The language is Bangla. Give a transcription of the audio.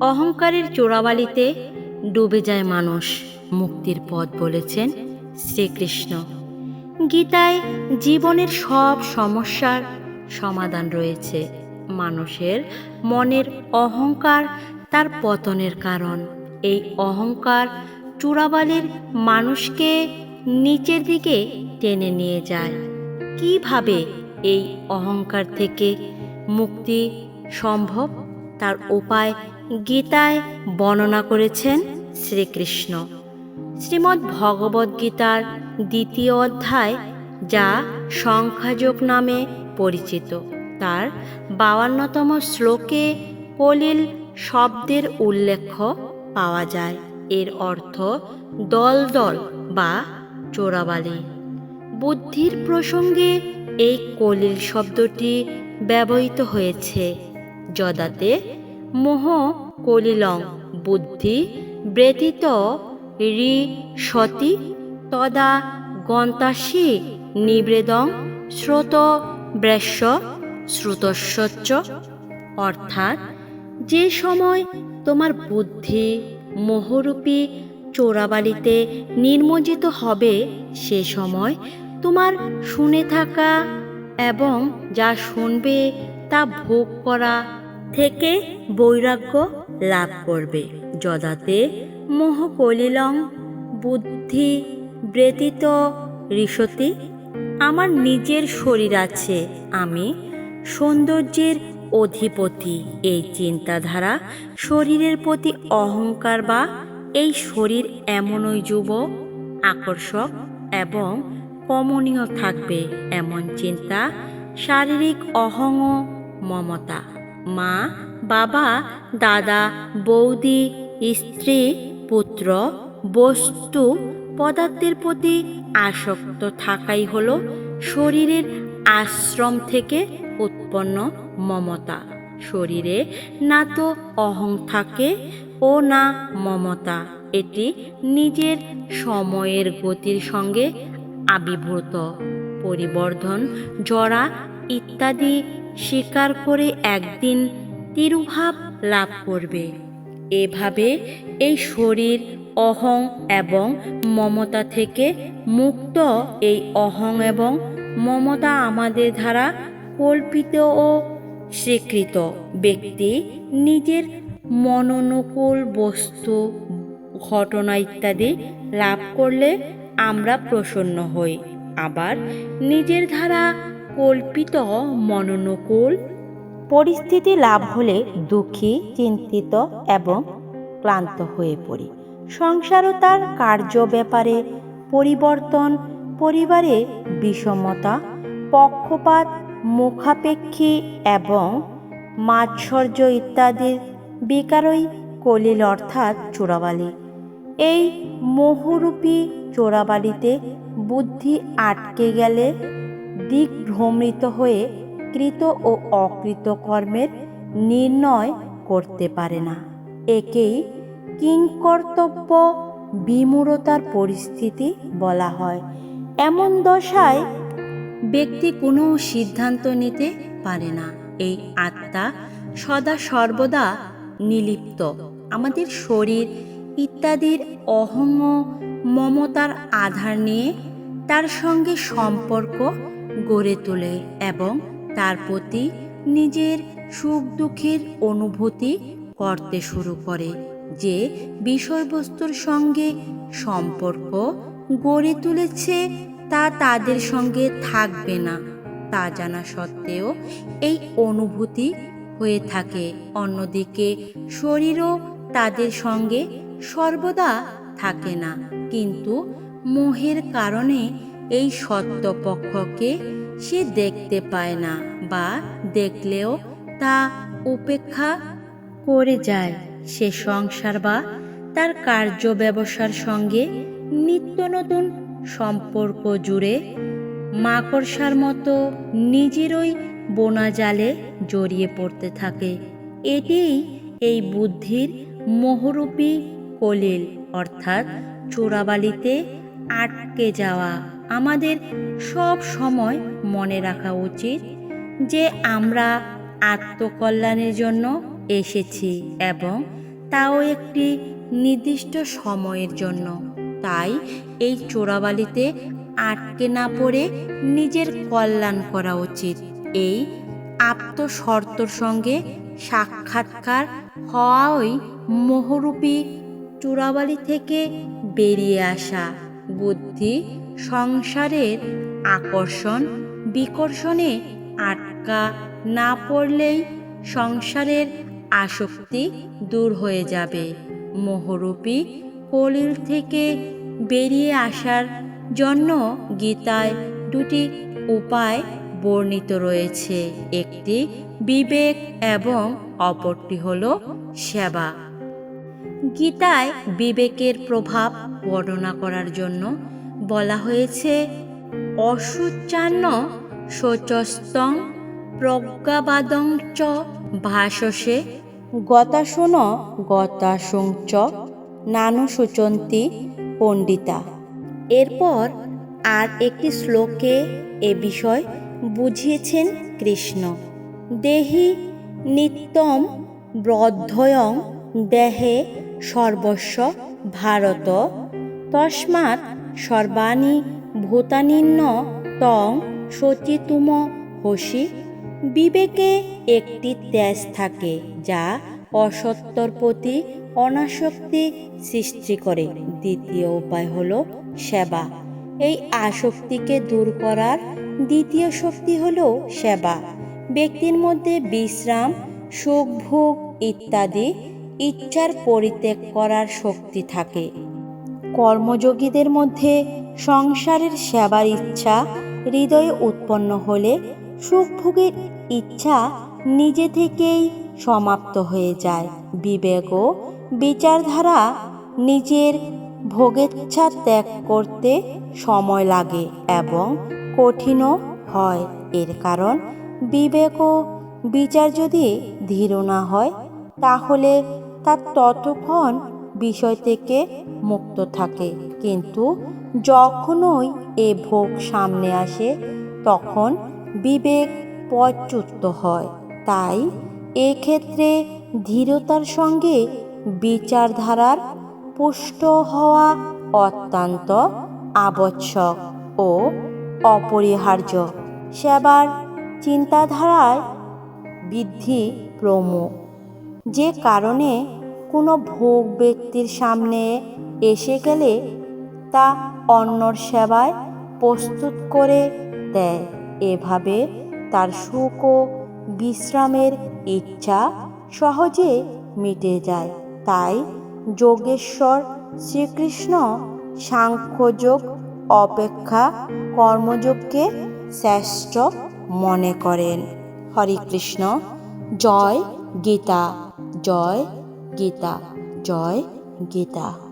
অহংকারের চোরাবালিতে ডুবে যায় মানুষ। মুক্তির পথ বলেছেন শ্রীকৃষ্ণ। গীতায় জীবনের সব সমস্যার সমাধান রয়েছে। মানুষের মনের অহংকার তার পতনের কারণ। এই অহংকার চূড়াবালির মানুষকে নিচের দিকে টেনে নিয়ে যায়। কীভাবে এই অহংকার থেকে মুক্তি সম্ভব? তার উপায় গীতায় বর্ণনা করেছেন শ্রীকৃষ্ণ। শ্রীমদ্ ভগবদ্ গীতার দ্বিতীয় অধ্যায়, যা সংখ্যাযোগ নামে পরিচিত, তার বাউান্নতম শ্লোকে কলিল শব্দের উল্লেখ পাওয়া যায়। এর অর্থ দল দল বা চোরাবালি। বুদ্ধির প্রসঙ্গে এই কলিল শব্দটি ব্যবহৃত হয়েছে। যদাতে মোহ কলিলং। বুদ্ধি ব্যতীত রি সতি তদা গন্তাসী নিবেদং শ্রোত ব্রেশ্য শ্রুতস্বচ্চ অর্থাৎ যে সময় তোমার বুদ্ধি মোহরূপী চোরাবালিতে নির্মজিত হবে, সে সময় তোমার শুনে থাকা এবং যা শুনবে তা ভোগ করা থেকে বৈরাগ্য লাভ করবে। যদাতে মোহ কলিলং বুদ্ধি ব্যতীত ঋষতি আমার নিজের শরীর আছে, আমি সৌন্দর্যের অধিপতি। এই চিন্তাধারা শরীরের প্রতি অহংকার বা এই শরীর এমনই যুব, আকর্ষক এবং কমনীয় থাকবে, এমন চিন্তা শারীরিক অহং মমতা। মা, বাবা, দাদা, বৌদি, স্ত্রী, পুত্র, বস্তু পদার্থের প্রতি আসক্ত থাকাই হলো শরীরের আশ্রম থেকে উৎপন্ন মমতা। শরীরে না তো অহং থাকে ও না মমতা। এটি নিজের সময়ের গতির সঙ্গে আবির্ভূত। পরিবর্ধন, জরা ইত্যাদি স্বীকার করে একদিন তিরুভাব লাভ করবে। এভাবে এই শরীর, অহং এবং মমতা থেকে মুক্ত এই অহং এবং মমতা আমাদের দ্বারা কল্পিত ও স্বীকৃত। ব্যক্তি নিজের মনোনুকূল বস্তু, ঘটনা ইত্যাদি লাভ করলে আমরা প্রসন্ন হই। আবার নিজের দ্বারা কল্পিত মনোনুকূল পরিস্থিতি লাভ হলে দুঃখী, চিন্তিত এবং ক্লান্ত হয়ে পড়ি। সংসারও তার কার্য ব্যাপারে পরিবর্তন, পরিবারে বিষমতা, পক্ষপাত, মুখাপেক্ষী এবং মাৎসর্য ইত্যাদির বিকারই কলিল অর্থাৎ চোরাবালি। এই মোহরূপী চোরাবালিতে বুদ্ধি আটকে গেলে দিকভ্রমিত হয়ে কৃত ও অকৃত কর্মের নির্ণয় করতে পারে না। একেই কিংকর্তব্য বিমূঢ়তার পরিস্থিতি বলা হয়। এমন দশায় ব্যক্তি কোনো সিদ্ধান্ত নিতে পারে না। এই আত্মা সদা সর্বদা নিলিপ্ত। আমাদের শরীর ইত্যাদির অহং মমতার আধার নিয়ে তার সঙ্গে সম্পর্ক গড়ে তোলে এবং তার প্রতি নিজের সুখ দুঃখের অনুভূতি করতে শুরু করে, যে বিষয়বস্তুর সঙ্গে সম্পর্ক গড়ে তুলেছে তা তাদের সঙ্গে থাকবে না। তা জানা সত্ত্বেও এই অনুভূতি হয়ে থাকে। অন্যদিকে শরীরও তাদের সঙ্গে সর্বদা থাকে না। কিন্তু মোহের কারণে এই সত্যপক্ষকে সে দেখতে পায় না বা দেখলেও তা উপেক্ষা করে যায়। সে সংসার বা তার কার্য ব্যবসার সঙ্গে নিত্য নতুন সম্পর্ক জুড়ে মাকড়সার মতো নিজেরই বোনা জালে জড়িয়ে পড়তে থাকে। এটিই এই বুদ্ধির মোহরূপী কলিল, অর্থাৎ চোরাবালিতে আটকে যাওয়া। আমাদের সব সময় মনে রাখা উচিত যে আমরা আত্মকল্যাণের জন্য এসেছি এবং তাও একটি নির্দিষ্ট সময়ের জন্য। তাই এই চোরাবালিতে আটকে না পড়ে নিজের কল্যাণ করা উচিত। এই আত্মশর্তর সঙ্গে সাক্ষাৎকার হওয়াই মোহরূপী চোরাবালি থেকে বেরিয়ে আসা বুদ্ধি সংসারের আকর্ষণ, বিকর্ষণে আটকা না পড়লেই সংসারের আসক্তি দূর হয়ে যাবে। মোহরূপী কলিল থেকে বেরিয়ে আসার জন্য গীতায় দুটি উপায় বর্ণিত রয়েছে। একটি বিবেক এবং অপরটি হল সেবা। গীতায় বিবেকের প্রভাব বর্ণনা করার জন্য বলা হয়েছে, অসুচান্ন শোচস্তং প্রজ্ঞাবাদং চ ভাষসে গতাশুন গতাশুং চ নানুসূচন্তি পণ্ডিতা এরপর আর একটি শ্লোকে এ বিষয় বুঝিয়েছেন কৃষ্ণ। দেহি নিত্যম ব্রদ্ধয়ং দেহে সর্বস্ব ভারত। তস্মাৎ সর্বাণি ভূতানিন্ন তং সচিতুম হসি। বিবেকে একটি তেজ থাকে যা অসত্যর প্রতি অনাসক্তি সৃষ্টি করে। দ্বিতীয় উপায় হল সেবা। এই আসক্তিকে দূর করার দ্বিতীয় শক্তি হল সেবা। ব্যক্তির মধ্যে বিশ্রাম, সুখ, ভোগ ইত্যাদি ইচ্ছার পরিত্যাগ করার শক্তি থাকে। কর্মযোগীদের মধ্যে সংসারের সেবার ইচ্ছা, হৃদয়ে উৎপন্ন হলে সুখভোগের ইচ্ছা নিজে থেকেই সমাপ্ত হয়ে যায়। বিবেক ও বিচারধারা নিজের ভোগেচ্ছা ত্যাগ করতে সময় লাগে এবং কঠিনও হয়। এর কারণ, বিবেক ও বিচার যদি ধীর না হয়, তাহলে তার ততক্ষণ বিষয় থেকে মুক্ত থাকে। কিন্তু যখনই এ ভোগ সামনে আসে, তখন বিবেক পচ্যুত হয়। তাই এক্ষেত্রে ধীরতার সঙ্গে বিচারধারার পুষ্ট হওয়া অত্যন্ত আবশ্যক ও অপরিহার্য। সেবার চিন্তাধারায় বৃদ্ধি প্রমুখ। যে কারণে কোনো ভোগ ব্যক্তির সামনে এসে গেলে তা অন্যর সেবায় প্রস্তুত করে দেয়। এভাবে তার সুখ ও বিশ্রামের ইচ্ছা সহজে মিটে যায়। তাই যোগেশ্বর শ্রীকৃষ্ণ সাংখ্যযোগ অপেক্ষা কর্মযোগকে শ্রেষ্ঠ মনে করেন। হরে কৃষ্ণ, জয় গীতা, জয় গীতা। জয় গীতা।